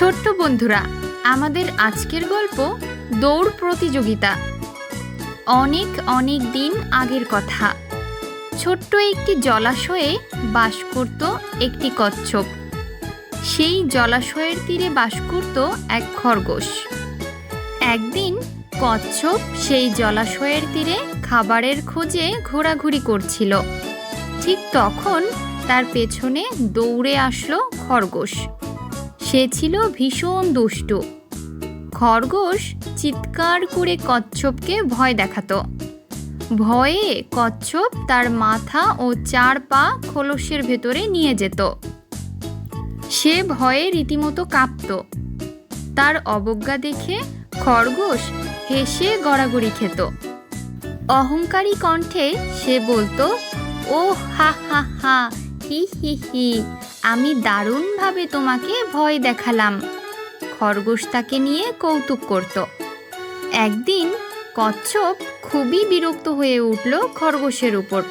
ছোট্ট বন্ধুরা, আমাদের আজকের গল্প দৌড় প্রতিযোগিতা। অনেক অনেক দিন আগের কথা। ছোট্ট একটি জলাশয়ে বাস করত একটি কচ্ছপ। সেই জলাশয়ের তীরে বাস করত এক খরগোশ। একদিন কচ্ছপ সেই জলাশয়ের তীরে খাবারের খোঁজে ঘোরাঘুরি করছিল। ঠিক তখন তার পেছনে দৌড়ে আসলো খরগোশ। সে ছিল ভীষণ দুষ্ট। খরগোশ চিৎকার করে কচ্ছপকে ভয় দেখাতো। ভয়ে কচ্ছপ তার মাথা ও চার পা খোলসের ভেতরে নিয়ে যেত। সে ভয়ে রীতিমতো কাঁপত। তার অবজ্ঞা দেখে খরগোশ হেসে গড়াগড়ি খেত। অহংকারী কণ্ঠে সে বলতো ও হা হা হা হি হি হি। আমি দারুণভাবে তোমাকে ভয় দেখালাম। খরগোশ তাকে নিয়ে কৌতুক করত। একদিন কচ্ছপ খুবই বিরক্ত হয়ে উঠল খরগোশের উপর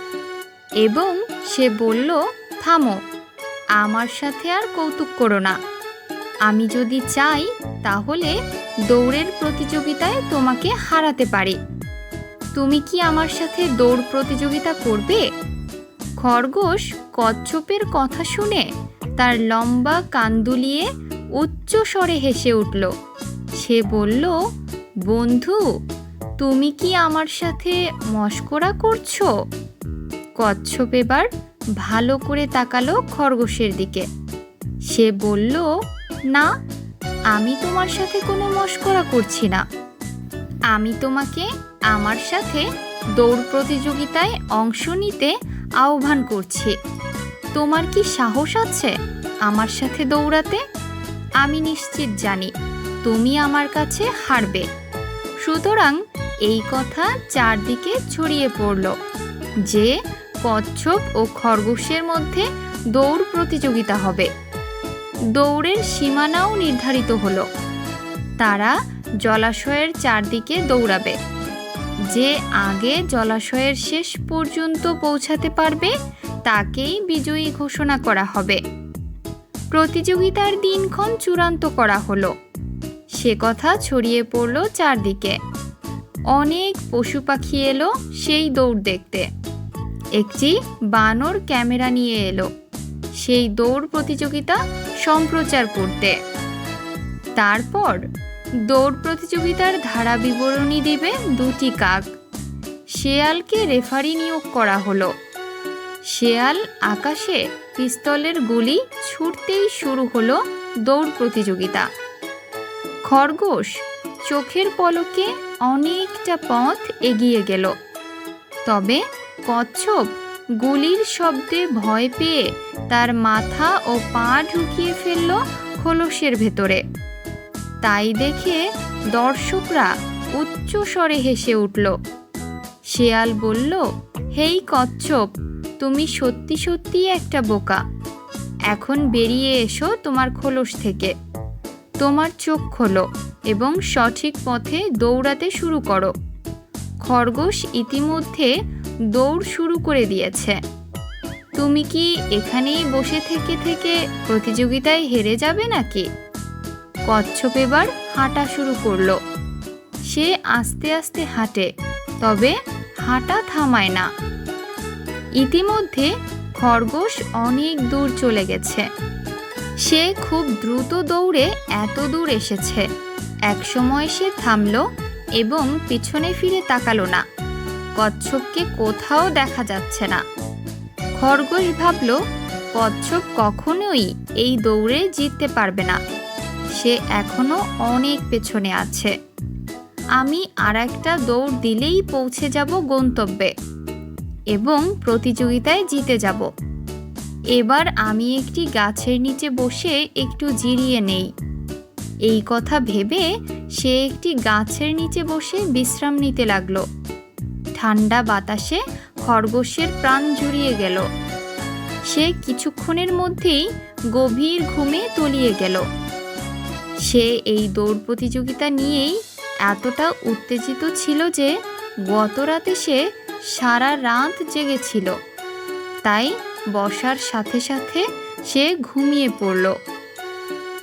এবং সে বলল, থামো, আমার সাথে আর কৌতুক করো না। আমি যদি চাই, তাহলে দৌড়ের প্রতিযোগিতায় তোমাকে হারাতে পারি। তুমি কি আমার সাথে দৌড় প্রতিযোগিতা করবে? খরগোশ কচ্ছপের কথা শুনে তার লম্বা কান দুলিয়ে উচ্চ স্বরে হেসে উঠল। সে বলল, বন্ধু, তুমি কি আমার সাথে মস্করা করছ? কচ্ছপ এবার ভালো করে তাকালো খরগোশের দিকে। সে বলল, না, আমি তোমার সাথে কোনো মস্করা করছি না। আমি তোমাকে আমার সাথে দৌড় প্রতিযোগিতায় অংশ নিতে আহ্বান করছি। তোমার কি সাহস আছে আমার সাথে দৌড়াতে? আমি নিশ্চিত জানি তুমি আমার কাছে হারবে। সুতরাং এই কথা চারদিকে ছড়িয়ে পড়ল যে কচ্ছপ ও খরগোশের মধ্যে দৌড় প্রতিযোগিতা হবে। দৌড়ের সীমানাও নির্ধারিত হলো। তারা জলাশয়ের চারদিকে দৌড়াবে। যে আগে জলাশয়ের শেষ পর্যন্ত পৌঁছাতে পারবে, তাকেই বিজয়ী ঘোষণা করা হবে। প্রতিযোগিতার দিনক্ষণ চূড়ান্ত করা হলো। সে কথা ছড়িয়ে পড়ল চারদিকে। অনেক পশু পাখি এলো সেই দৌড় দেখতে। একটি বানর ক্যামেরা নিয়ে এলো। সেই দৌড় প্রতিযোগিতা সম্প্রচার করতে। তারপর দৌড় প্রতিযোগিতার ধারা বিবরণী দেবে দুটি কাক। শেয়ালকে রেফারি নিয়োগ করা হলো। শেয়াল আকাশে পিস্তলের গুলি ছুটতেই শুরু হলো দৌড় প্রতিযোগিতা। খরগোশ চোখের পলকে অনেকটা পথ এগিয়ে গেল। তবে কচ্ছপ গুলির শব্দে ভয় পেয়ে তার মাথা ও পা ঢুকিয়ে ফেলল খোলসের ভেতরে। তাই দেখে দর্শকরা উচ্চ স্বরে হেসে উঠল। শেয়াল বলল, হেই কচ্ছপ, তুমি সত্যি সত্যি একটা বোকা। এখন বেরিয়ে এসো তোমার খোলস থেকে। তোমার চোখ খোলো এবং সঠিক পথে দৌড়াতে শুরু করো। খরগোশ ইতিমধ্যে দৌড় শুরু করে দিয়েছে। তুমি কি এখানেই বসে থেকে থেকে প্রতিযোগিতায় হেরে যাবে নাকি? কচ্ছপ এবার হাঁটা শুরু করল। সে আস্তে আস্তে হাঁটে, তবে হাঁটা থামায় না। ইতিমধ্যে খরগোশ অনেক দূর চলে গেছে। সে খুব দ্রুত দৌড়ে এত দূর এসেছে। একসময় সে থামল এবং পিছনে ফিরে তাকালো না। কচ্ছপকে কোথাও দেখা যাচ্ছে না। খরগোশ ভাবল, কচ্ছপ কখনোই এই দৌড়ে জিততে পারবে না। সে এখনও অনেক পেছনে আছে। আমি আর একটা দৌড় দিলেই পৌঁছে যাব গন্তব্যে এবং প্রতিযোগিতায় জিতে যাব। এবার আমি একটি গাছের নিচে বসে একটু জিরিয়ে নেই। এই কথা ভেবে সে একটি গাছের নিচে বসে বিশ্রাম নিতে লাগল। ঠান্ডা বাতাসে খরগোশের প্রাণ জুড়িয়ে গেল। সে কিছুক্ষণের মধ্যেই গভীর ঘুমে তলিয়ে গেল। সে এই দৌড় প্রতিযোগিতা নিয়েই এতটা উত্তেজিত ছিল যে গত রাতে সে সারা রাত জেগেছিল। তাই বসার সাথে সাথে সে ঘুমিয়ে পড়ল।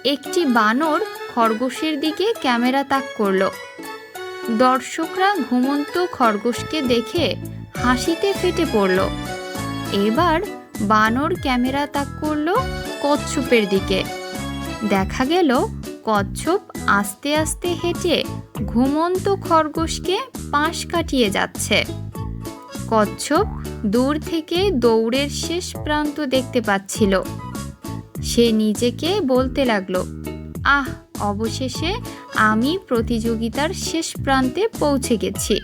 একটি বানর খরগোশের দিকে ক্যামেরা তাক করল। দর্শকরা ঘুমন্ত খরগোশকে দেখে হাসিতে ফেটে পড়ল। এবার বানর ক্যামেরা তাক করল কচ্ছপের দিকে। দেখা গেল কচ্ছপ আস্তে আস্তে হেঁটে ঘুমন্ত খরগোশকে পাশ কাটিয়ে যাচ্ছে। কচ্ছপ দূর থেকে দৌড়ের শেষ প্রান্ত দেখতে পাচ্ছিল। সে নিজেকে বলতে লাগল, আহ, অবশেষে আমি প্রতিযোগিতার শেষ প্রান্তে পৌঁছে গেছি।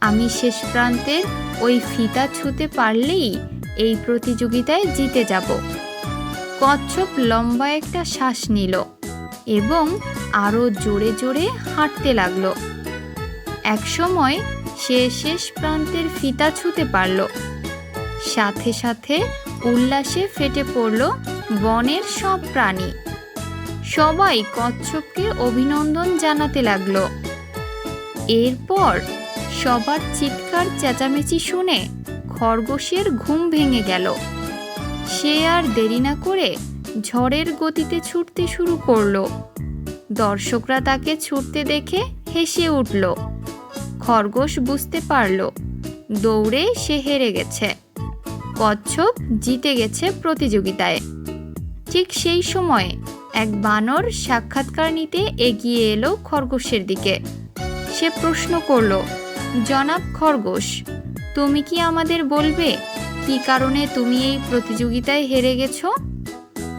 আমি শেষ প্রান্তের ওই ফিতা ছুঁতে পারলেই এই প্রতিযোগিতায় জিতে যাব। কচ্ছপ লম্বা একটা শ্বাস নিল। এবং আরও জোরে জোরে হাঁটতে লাগল। একসময় সে শেষ প্রান্তের ফিতা ছুঁতে পারল। সাথে সাথে উল্লাসে ফেটে পড়ল বনের সব প্রাণী। সবাই কচ্ছপকে অভিনন্দন জানাতে লাগল। এরপর সবার চিৎকার, চেঁচামেচি শুনে খরগোশের ঘুম ভেঙে গেল। সে আর দেরি না করে ঝড়ের গতিতে ছুটতে শুরু করল। দর্শকরা তাকে ছুটতে দেখে হেসে উঠল। খরগোশ বুঝতে পারল, দৌড়ে সে হেরে গেছে। কচ্ছপ জিতে গেছে প্রতিযোগিতায়। ঠিক সেই সময়ে এক বানর সাক্ষাৎকার নিতে এগিয়ে এলো খরগোশের দিকে। সে প্রশ্ন করল, জনাব খরগোশ, তুমি কি আমাদের বলবে কী কারণে তুমি এই প্রতিযোগিতায় হেরে গেছো?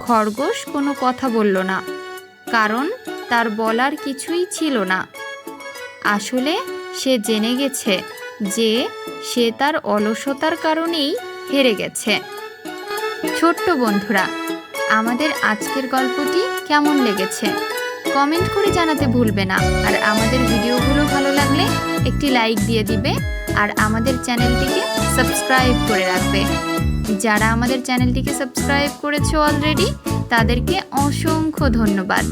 খরগোশ কোনো কথা বলল না, কারণ তার বলার কিছুই ছিল না। আসলে সে জেনে গেছে যে সে তার অলসতার কারণেই হেরে গেছে। ছোট্ট বন্ধুরা, আমাদের আজকের গল্পটি কেমন লেগেছে? কমেন্ট করে জানাতে ভুলবে না, আর আমাদের ভিডিওগুলো ভালো লাগলে একটি লাইক দিয়ে দিবে, আর আমাদের চ্যানেলটিকে সাবস্ক্রাইব করে রাখবে। যারা আমাদের চ্যানেলটিকে সাবস্ক্রাইব করেছ অলরেডি তাদেরকে অসংখ্য ধন্যবাদ।